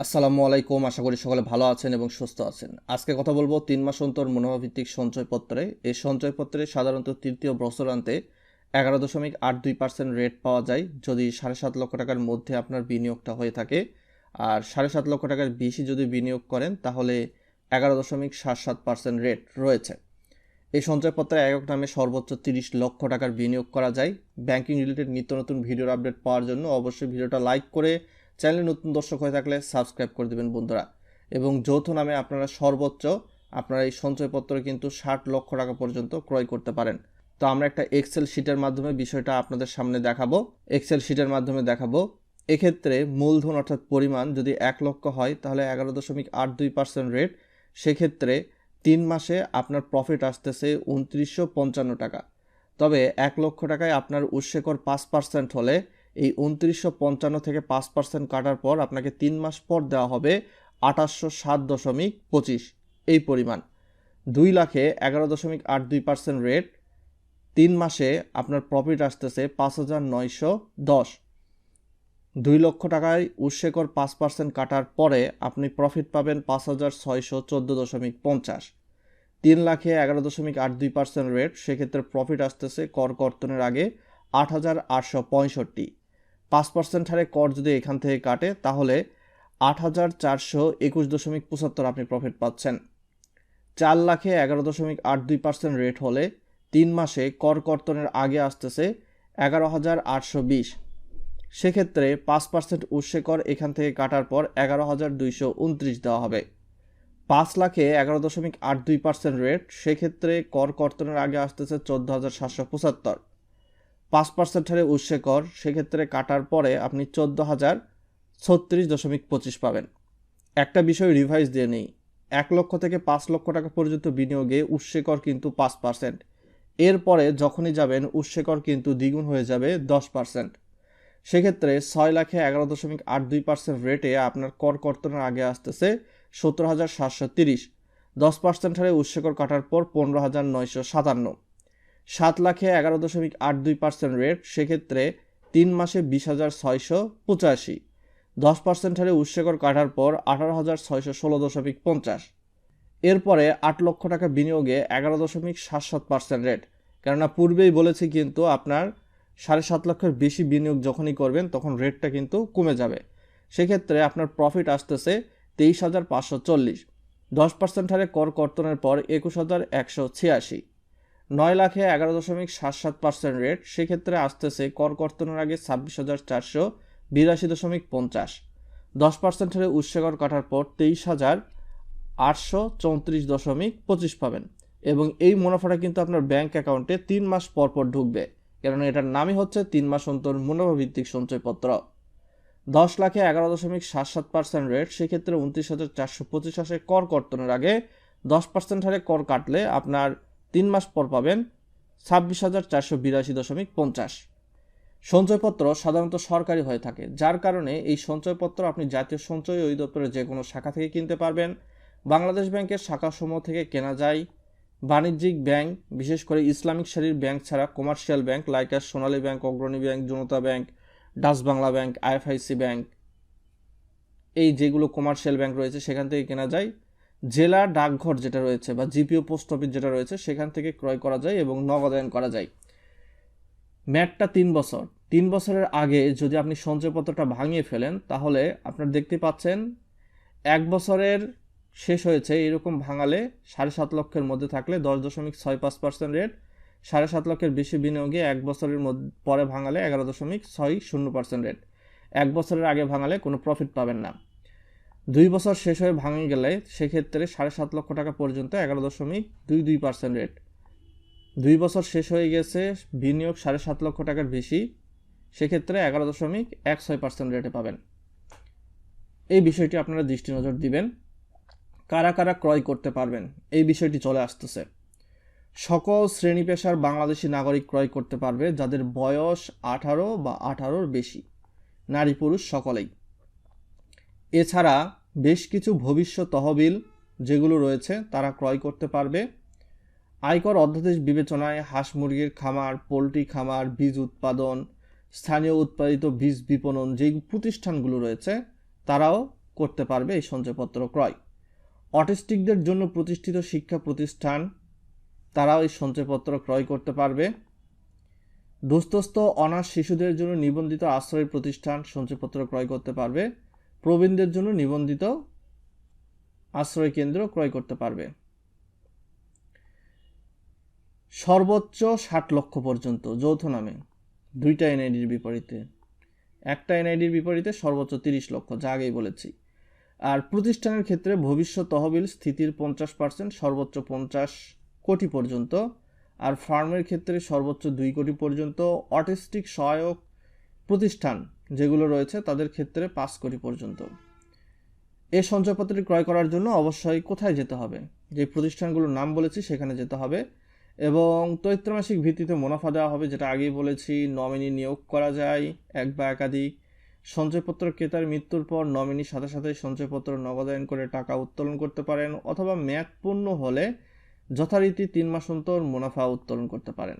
আসসালামু আলাইকুম, আশা করি সকলে ভালো আছেন এবং সুস্থ আছেন। আজকে কথা বলব তিন মাস অন্তর মনোভাভিত্তিক সঞ্চয়পত্রে। এই সঞ্চয়পত্রে সাধারণত তৃতীয় বছরান্তে এগারো দশমিক আট দুই পার্সেন্ট রেট পাওয়া যায়, যদি সাড়ে সাত লক্ষ টাকার মধ্যে আপনার বিনিয়োগটা হয়ে থাকে। আর সাড়ে সাত লক্ষ টাকার বেশি যদি বিনিয়োগ করেন, তাহলে এগারো দশমিক সাত সাত পার্সেন্ট রেট রয়েছে। এই সঞ্চয়পত্রে একক নামে সর্বোচ্চ তিরিশ লক্ষ টাকার বিনিয়োগ করা যায়। ব্যাংকিং রিলেটেড নিত্য নতুন ভিডিওর আপডেট পাওয়ার জন্য অবশ্যই ভিডিওটা লাইক করে চ্যানেলে নতুন দর্শক হয়ে থাকলে সাবস্ক্রাইব করে দেবেন, বন্ধুরা। এবং যৌথ নামে আপনারা সর্বোচ্চ আপনারা এই সঞ্চয়পত্র কিন্তু ষাট লক্ষ টাকা পর্যন্ত ক্রয় করতে পারেন। তো আমরা একটা এক্সেল শিটের মাধ্যমে বিষয়টা আপনাদের সামনে দেখাবো। এক্সেল শিটের মাধ্যমে দেখাবো। এক্ষেত্রে মূলধন অর্থাৎ পরিমাণ যদি এক লক্ষ হয়, তাহলে এগারো দশমিক আট দুই পার্সেন্ট রেট সেক্ষেত্রে তিন মাসে আপনার প্রফিট আসতেছে উনত্রিশশো পঞ্চান্ন টাকা। তবে এক লক্ষ টাকায় আপনার উৎসেকর পাঁচ পার্সেন্ট হলে এই উনত্রিশশো পঞ্চান্ন থেকে পাঁচ পার্সেন্ট কাটার পর আপনাকে তিন মাস পর দেওয়া হবে আঠাশশো সাত দশমিক পঁচিশ। এই পরিমাণ। দুই লাখে এগারো দশমিক আট দুই পার্সেন্ট রেট তিন মাসে আপনার প্রফিট আসতেছে পাঁচ হাজার নয়শো দশ। দুই লক্ষ টাকায় উৎসেকর পাঁচ পার্সেন্ট কাটার পরে আপনি প্রফিট পাবেন পাঁচ হাজার ছয়শো চোদ্দ দশমিক পঞ্চাশ। তিন লাখে এগারো দশমিক আট দুই পার্সেন্ট রেট সেক্ষেত্রে প্রফিট আসতেছে কর কর্তনের আগে আট হাজার আটশো পঁয়ষট্টি। পাঁচ পার্সেন্ট হারে কর যদি এখান থেকে কাটে, তাহলে আট হাজার চারশো একুশ দশমিক পঁচাত্তর আপনি প্রফিট পাচ্ছেন। চার লাখে এগারো দশমিক আট দুই পার্সেন্ট রেট হলে তিন মাসে কর কর্তনের আগে আসতেছে এগারো হাজার আটশো বিশ। সেক্ষেত্রে পাঁচ পার্সেন্ট উৎসে কর এখান থেকে কাটার পর এগারো হাজার দুইশো উনত্রিশ দেওয়া হবে। পাঁচ লাখে এগারো দশমিক আট দুই পার্সেন্ট রেট সেক্ষেত্রে কর কর্তনের আগে আসতেছে চোদ্দ হাজার সাতশো পঁচাত্তর। পাঁচ পার্সেন্ট হারে উৎসে কর, সেক্ষেত্রে কাটার পরে আপনি চোদ্দ হাজার ছত্রিশ দশমিক পঁচিশ পাবেন। একটা বিষয় রিভাইজ দিয়ে নেই। এক লক্ষ থেকে পাঁচ লক্ষ টাকা পর্যন্ত বিনিয়োগে উৎসে কর কিন্তু পাঁচ পার্সেন্ট এরপরে যখনই যাবেন উৎসে কর কিন্তু দ্বিগুণ হয়ে যাবে দশ পার্সেন্ট সেক্ষেত্রে ছয় লাখে এগারো দশমিক আট দুই পার্সেন্ট রেটে আপনার কর কর্তনের আগে আসতেছে সত্তর হাজার সাতশো তিরিশ। দশ পার্সেন্ট হারে উৎসকর কাটার পর পনেরো হাজার নয়শো সাতান্ন। সাত লাখে এগারো দশমিক আট দুই পার্সেন্ট রেট, সেক্ষেত্রে তিন মাসে বিশ হাজার ছয়শো পঁচাশি। দশ পার্সেন্ট হারে উৎসকর কাটার পর আঠারো হাজার ছয়শো ষোলো দশমিক পঞ্চাশ। এরপরে আট লক্ষ টাকা বিনিয়োগে এগারো দশমিক সাত সাত পার্সেন্ট রেট, কেননা পূর্বেই বলেছি কিন্তু আপনার সাড়ে সাত লক্ষের বেশি বিনিয়োগ যখনই করবেন তখন রেটটা কিন্তু কমে যাবে। সেক্ষেত্রে আপনার প্রফিট আসতেছে তেইশ হাজার পাঁচশো চল্লিশ। দশ পার্সেন্ট হারে কর কর্তনের পর একুশ হাজার একশো ছিয়াশি। নয় লাখে এগারো দশমিক সাত সাত পার্সেন্ট রেট সেক্ষেত্রে আসতেছে কর কর্তনের আগে ছাব্বিশ হাজার চারশো বিরাশি দশমিক পঞ্চাশ। দশ পার্সেন্ট হারে উৎসেকর কাটার পর তেইশ হাজার আটশো চৌত্রিশ দশমিক পঁচিশ পাবেন এবং এই মুনাফাটা কিন্তু আপনার ব্যাংক অ্যাকাউন্টে তিন মাস পর পর ঢুকবে, কেননা এটার নামই হচ্ছে তিন মাস অন্তর মুনাফা ভিত্তিক সঞ্চয়পত্র। দশ লাখে এগারো দশমিক সাত সাত পার্সেন্ট রেট সেক্ষেত্রে উনত্রিশ হাজার চারশো পঁচিশ আসে কর কর্তনের আগে। দশ পার্সেন্ট হারে কর কাটলে আপনার তিন মাস পর পাবেন ছাব্বিশ হাজার চারশো বিরাশি দশমিক পঞ্চাশ। সঞ্চয়পত্র সাধারণত সরকারি হয়ে থাকে, যার কারণে এই সঞ্চয়পত্র আপনি জাতীয় সঞ্চয় অধিদপ্তরের যে কোনো শাখা থেকে কিনতে পারবেন। বাংলাদেশ ব্যাংকের শাখাসমূহ থেকে কেনা যায়। বাণিজ্যিক ব্যাংক, বিশেষ করে ইসলামিক শ্রেণির ব্যাংক ছাড়া commercial bank liker Sonali bank, Agrani bank, Janata bank, Dutch Bangla bank IFIC bank, এই যেগুলো কমার্শিয়াল ব্যাংক রয়েছে সেখান থেকে কেনা যায়। জেলা ডাকঘর যেটা রয়েছে বা জিপিও পোস্ট অফিস যেটা রয়েছে, সেখান থেকে ক্রয় করা যায় এবং নগদায়ন করা যায়। ম্যাটটা তিন বছর। তিন বছরের আগে যদি আপনি সঞ্চয়পত্রটা ভাঙিয়ে ফেলেন, তাহলে আপনার দেখতে পাচ্ছেন এক বছরের শেষ হয়েছে, এরকম ভাঙালে সাড়ে সাত লক্ষের মধ্যে থাকলে দশ দশমিক ছয় পাঁচ পার্সেন্ট রেট, সাড়ে সাত লক্ষের বেশি বিনিয়োগে এক বছরের পরে ভাঙালে এগারো দশমিক ছয় শূন্য পার্সেন্ট রেট। এক বছরের আগে ভাঙালে কোনো প্রফিট পাবেন না। দুই বছর শেষ হয়ে ভাঙে গেলে সেক্ষেত্রে সাড়ে সাত লক্ষ টাকা পর্যন্ত এগারো দশমিক দুই দুই পার্সেন্ট রেট দুই বছর শেষ হয়ে গেছে, বিনিয়োগ সাড়ে সাত লক্ষ টাকার বেশি, সেক্ষেত্রে এগারো দশমিক এক ছয় পার্সেন্ট রেটে পাবেন। এই বিষয়টি আপনারা দৃষ্টি নজর দিবেন। কারা কারা ক্রয় করতে পারবেন? এই বিষয়টি চলে আসতেছে। সকল শ্রেণি পেশার বাংলাদেশি নাগরিক ক্রয় করতে পারবে যাদের বয়স আঠারো বা আঠারোর বেশি। নারী পুরুষ সকলেই। এছাড়া বেশ কিছু ভবিষ্যৎ তহবিল যেগুলো রয়েছে তারা ক্রয় করতে পারবে। আয়কর অধ্যাদেশ বিবেচনায় হাঁস মুরগির খামার, পোলট্রি খামার, বীজ উৎপাদন, স্থানীয় উৎপাদিত বীজ বিপণন যেই প্রতিষ্ঠানগুলো রয়েছে তারাও করতে পারবে এই সঞ্চয়পত্র ক্রয়। অটিস্টিকদের জন্য প্রতিষ্ঠিত শিক্ষা প্রতিষ্ঠান তারাও এই সঞ্চয়পত্র ক্রয় করতে পারবে। দুস্থস্থ অনাথ শিশুদের জন্য নিবন্ধিত আশ্রয় প্রতিষ্ঠান সঞ্চয়পত্র ক্রয় করতে পারবে। প্রবীণদের জন্য নিবন্ধিত আশ্রয় কেন্দ্র ক্রয় করতে পারবে। সর্বোচ্চ ষাট লক্ষ পর্যন্ত, যৌথ নামে। দুইটা এনআইডির বিপরীতে। একটা এনআইডির বিপরীতে সর্বোচ্চ তিরিশ লক্ষ, যা আগেই বলেছি। আর প্রতিষ্ঠানের ক্ষেত্রে ভবিষ্যৎ তহবিল স্থিতির পঞ্চাশ পার্সেন্ট, সর্বোচ্চ পঞ্চাশ কোটি পর্যন্ত। আর ফার্মের ক্ষেত্রে সর্বোচ্চ দুই কোটি পর্যন্ত, অটিস্টিক সহায়ক প্রতিষ্ঠান যেগুলো রয়েছে তাদের ক্ষেত্রে পাঁচ কোটি পর্যন্ত। এই সঞ্চয়পত্রটি ক্রয় করার জন্য অবশ্যই কোথায় যেতে হবে? যে প্রতিষ্ঠানগুলোর নাম বলেছি সেখানে যেতে হবে এবং ত্রৈত্রমাসিক ভিত্তিতে মুনাফা দেওয়া হবে, যেটা আগেই বলেছি, নমিনি নিয়োগ করা যায় এক বা একাধিক। সঞ্চয়পত্র ক্রেতার মৃত্যুর পর নমিনির সাথে সাথে সঞ্চয়পত্র নগদায়ন করে টাকা উত্তোলন করতে পারেন অথবা মেয়াদ পূর্ণ হলে যথারীতি তিন মাস অন্তর মুনাফা উত্তোলন করতে পারেন।